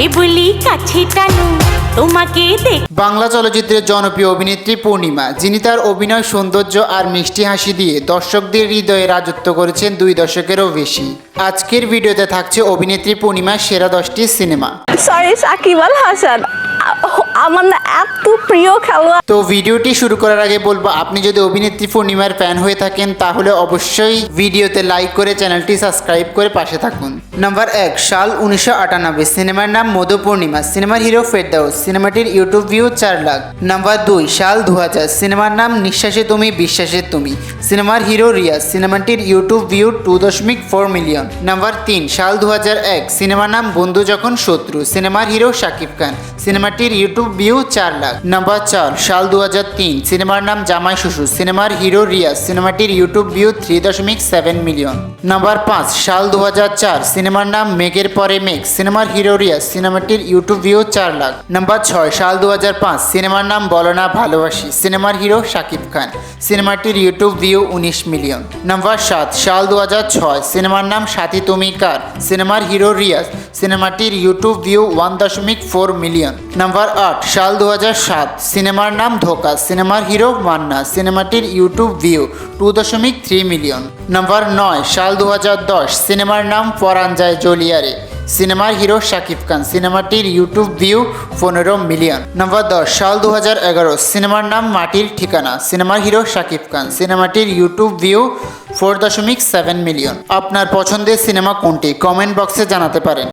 যাকে বলি কাছে টানো। তোমাকে দেখ বাংলা চলচ্চিত্রের জনপ্রিয় অভিনেত্রী পূর্ণিমা যিনি তার অভিনয় সৌন্দর্য আর মিষ্টি হাসি দিয়ে দর্শকদের হৃদয়ে রাজত্ব করেছেন দুই দশকেরও বেশি। আজকের ভিডিওতে থাকছে অভিনেত্রী পূর্ণিমার সেরা দশটি সিনেমা। সরি সাকিব আল হাসান। আমার তো ভিডিওটি শুরু করার আগে বলব, আপনি যদি অভিনেত্রী পূর্ণিমার ফ্যান হয়ে থাকেন, তাহলে অবশ্যই ভিডিওতে লাইক করে চ্যানেলটি সাবস্ক্রাইব করে পাশে থাকুন। নাম্বার এক, সাল উনিশশো আটানব্বই, সিনেমার নাম মধু পূর্ণিমা, সিনেমার হিরো ফেরদাউস সিনেমাটির ইউটিউব ভিউ চার লাখ। নাম্বার দুই, সাল দু হাজার সিনেমার নাম নিঃশ্বাসে তুমি, বিশ্বাসে তুমি। সিনেমার হিরো রিয়াজ সিনেমাটির ইউটিউব ভিউ টু দশমিক ফোর মিলিয়ন নাম্বার তিন, সাল দু এক, সিনেমার নাম বন্ধু যখন শত্রু, সিনেমার হিরো শাকিব খান। সিনেমাটির ইউটিউব ভিউ চার লাখ। নাম্বার চার, সাল দু সিনেমার নাম জামাই শ্বশুর, সিনেমার হিরো রিয়াজ, সিনেমাটির ইউটিউব ভিউ থ্রি দশমিক সেভেন মিলিয়ন নাম্বার পাঁচ, সাল দু সিনেমার নাম মেঘের পরে মেঘ, সিনেমার হিরো রিয়াজ, সিনেমাটির ইউটিউব ভিউ চার লাখ। নাম্বার ছয়, সাল দু সিনেমার নাম বলো না ভালোবাসি, সিনেমার হিরো শাকিব খান, সিনেমাটির ইউটিউব ভিউ উনিশ মিলিয়ন নাম্বার সাত, সাল দু সিনেমার নাম সাথী তুমি কার, সিনেমার হিরো রিয়াজ সিনেমাটির ইউটিউব ভিউ ওয়ান দশমিক ফোর মিলিয়ন নাম্বার আট সাল দু সাত সিনেমার নাম ধোকা। সিনেমার হিরো মান্না। সিনেমাটির ইউটিউব ভিউ টু দশমিক থ্রি মিলিয়ন নাম্বার নয় সাল দু দশ সিনেমার নাম পরাণ যায় জলিয়ারে। সিনেমার হিরো শাকিব খান। সিনেমাটির ইউটিউব ভিউ পনেরো মিলিয়ন নাম্বার দশ সাল দু এগারো সিনেমার নাম মাটির ঠিকানা। সিনেমার হিরো শাকিব খান। সিনেমাটির ইউটিউব ভিউ ফোর দশমিক সেভেন মিলিয়ন আপনার পছন্দের সিনেমা কোনটি? কমেন্ট বক্সে জানাতে পারেন।